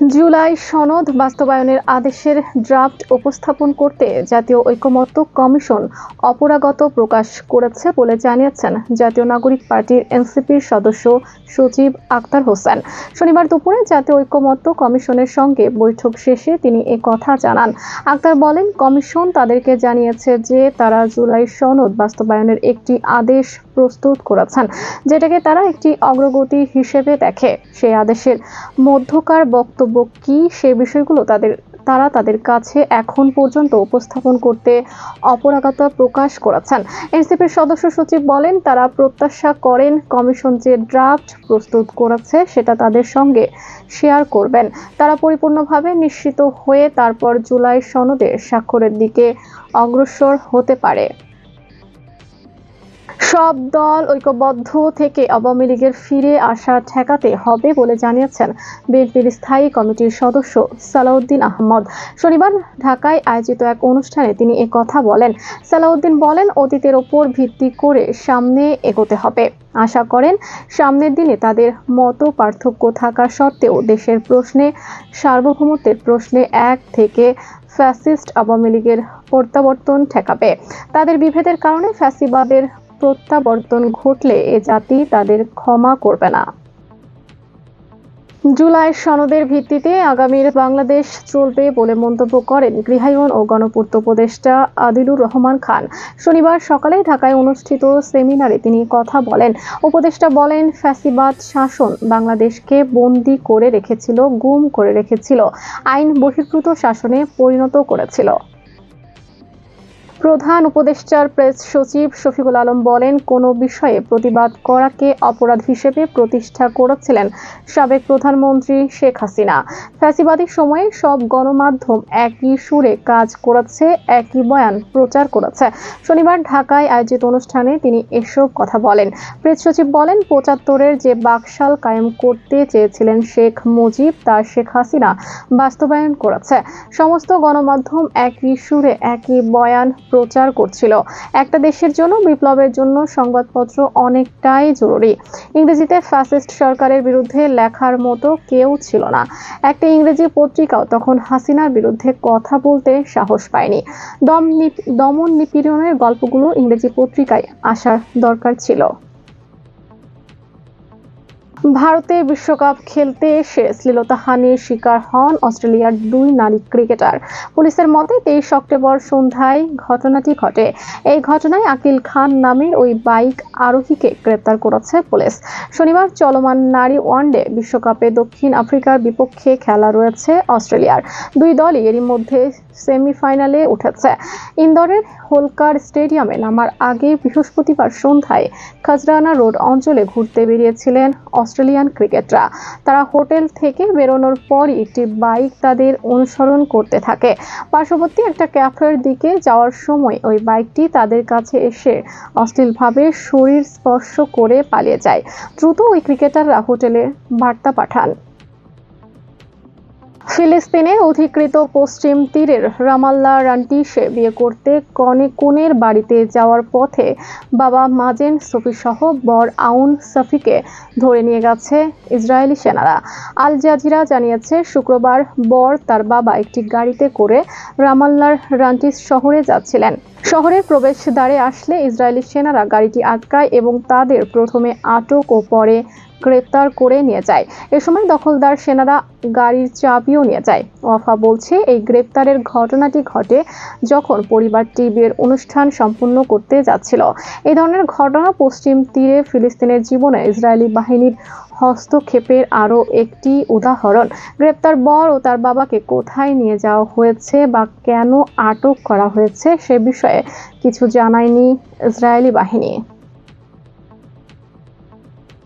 জুলাই সনদ বাস্তবায়নের আদেশের ড্রাফট উপস্থাপন করতে জাতীয় ঐকমত্য কমিশন অপরাগত প্রকাশ করেছে বলে জানিয়েছেন জাতীয় নাগরিক পার্টির এনসিপির সদস্য সচিব আক্তার হোসেন। শনিবার দুপুরে জাতীয় ঐকমত্য কমিশনের সঙ্গে বৈঠক শেষে তিনি এ কথা জানান। আক্তার বলেন, কমিশন তাদেরকে জানিয়েছে যে তারা জুলাই সনদ বাস্তবায়নের একটি আদেশ প্রস্তুত করেছেন, যেটাকে তারা একটি অগ্রগতি হিসেবে দেখে। সেই আদেশের মধ্যকার বক্তব্য কি? সে বিষয়গুলো তাদের, তারা তাদের কাছে এখন পর্যন্ত উপস্থাপন করতে অপরাগতা প্রকাশ করেছেন। এনসিপির সদস্য সচিব বলেন, তারা প্রত্যাশা করেন কমিশন যে ড্রাফট প্রস্তুত করেছে, সেটা তাদের সঙ্গে শেয়ার করবেন। তারা পরিপূর্ণভাবে নিশ্চিত হয়ে তারপর জুলাই সনদে স্বাক্ষরের দিকে অগ্রসর হতে পারে। সব দল ঐক্যবদ্ধ থেকে আওয়ামী লীগের ফিরে আসা ঠেকাতে হবে বলে জানিয়েছেন বিএনপির স্থায়ী কমিটির সদস্য সালাউদ্দিন আহমদ। শনিবার ঢাকায় আয়োজিত এক অনুষ্ঠানে তিনি কথা বলেন। সালাউদ্দিন বলেন, অতীতের ওপর ভিত্তি করে সামনে এগোতে হবে। আশা করেন, সামনের দিনে তাদের মতো পার্থক্য থাকা সত্ত্বেও দেশের প্রশ্নে, সার্বভৌমত্বের প্রশ্নে এক থেকে ফ্যাসিস্ট আওয়ামী লীগের প্রত্যাবর্তন ঠেকাবে। তাদের বিভেদের কারণে ফ্যাসিবাদের প্রত্যাবর্তন ঘটলে এ জাতি তাদের ক্ষমা করবে না। জুলাই সনদের ভিত্তিতে আগামীর বাংলাদেশ চলবে বলে মন্তব্য করেন গৃহায়ন ও গণপূর্ত উপদেষ্টা আদিলুর রহমান খান। শনিবার সকালে ঢাকায় অনুষ্ঠিত সেমিনারে তিনি কথা বলেন। উপদেষ্টা বলেন, ফ্যাসিবাদ শাসন বাংলাদেশকে বন্দি করে রেখেছিল, গুম করে রেখেছিল। আইন বহির্ভূত শাসনে পরিণত করেছিল। প্রধান উপদেষ্টার প্রেস সচিব শফিকুল আলম বলেন, কোনো বিষয়ে প্রতিবাদ করাকে অপরাধ হিসেবে প্রতিষ্ঠা করেছিলেন সাবেক প্রধানমন্ত্রী শেখ হাসিনা। ফ্যাসিবাদী সময়ে সব গণমাধ্যম একই সুরে কাজ করেছে, একই বয়ান প্রচার করেছে। শনিবার ঢাকায় আয়োজিত অনুষ্ঠানে তিনি এসব কথা বলেন। প্রেস সচিব বলেন, পঁচাত্তরের যে বাকশাল কায়েম করতে চেয়েছিলেন শেখ মুজিব, তা শেখ হাসিনা বাস্তবায়ন করেছে। সমস্ত গণমাধ্যম একই সুরে, একই বয়ান প্রচার করছিল। একটা দেশের জন্য, বিপ্লবের জন্য সংবাদপত্র অনেকটাই জরুরি। ইংরেজিতে ফ্যাসিস্ট সরকারের বিরুদ্ধে লেখার মতো কেউ ছিল না। একটা ইংরেজি পত্রিকাও তখন হাসিনার বিরুদ্ধে কথা বলতে সাহস পায়নি। দম দমন নিপীড়নের গল্পগুলো ইংরেজি পত্রিকায় আসার দরকার ছিল। ভারতে বিশ্বকাপ খেলতে এসে শ্লীলতাহানির শিকার হন অস্ট্রেলিয়ার দুই নারী ক্রিকেটার। পুলিশের মতে, তেইশ অক্টোবর সন্ধ্যায় ঘটনাটি ঘটে। এই ঘটনায় আকিল খান নামের ওই বাইক আরোহীকে গ্রেপ্তার করেছে পুলিশ। শনিবার চলমান নারী ওয়ানডে বিশ্বকাপে দক্ষিণ আফ্রিকার বিপক্ষে খেলা রয়েছে অস্ট্রেলিয়ার। দুই দলই এরই মধ্যে সেমিফাইনালে উঠেছে। ইন্দোরের হোলকার স্টেডিয়ামে নামার আগে বৃহস্পতিবার সন্ধ্যায় খাজরানা রোড অঞ্চলে ঘুরতে বেরিয়েছিলেন অস্ট্রেলিয়ান ক্রিকেটরা। তারা হোটেল থেকে বেরোনোর পরই একটি বাইক তাদের অনুসরণ করতে থাকে। পার্শ্ববর্তী একটা ক্যাফের দিকে যাওয়ার সময় ওই বাইকটি তাদের কাছে এসে অশ্লীলভাবে শরীর স্পর্শ করে পালিয়ে যায়। দ্রুত ওই ক্রিকেটাররা হোটেলে বার্তা পাঠান। ফিলিস্তিনের অধিকৃত পশ্চিম তীরের রামাল্লা রান্টিসে বিয়ে করতে কনে কনের বাড়িতে যাওয়ার পথে বাবা মাজেন সহ বর আউন সাফিকে ধরে নিয়ে গেছে ইসরায়েলি সেনারা। আল জাজিরা জানিয়েছে, শুক্রবার বর তার বাবা একটি গাড়িতে করে রামাল্লার রান্টিস শহরে যাচ্ছিলেন। শহরের প্রবেশদ্বারে আসলে ইসরায়েলি সেনারা গাড়িটি আটকায় এবং তাদের প্রথমে আটক ও পরে গ্রেপ্তার করে নিয়ে যায়। এ সময় দখলদার সেনারা গাড়ির চাবিও নিয়ে যায়। ওয়াফা বলছে, এই গ্রেপ্তারের ঘটনাটি ঘটে যখন পরিবারটি বিয়ের অনুষ্ঠান সম্পূর্ণ করতে যাচ্ছিল। এই ধরনের ঘটনা পশ্চিম তীরে ফিলিস্তিনের জীবনে ইসরায়েলি বাহিনীর হস্তক্ষেপের আরও একটি উদাহরণ। গ্রেপ্তার বর ও তার বাবাকে কোথায় নিয়ে যাওয়া হয়েছে বা কেন আটক করা হয়েছে সে বিষয়ে কিছু জানায়নি ইসরায়েলি বাহিনী।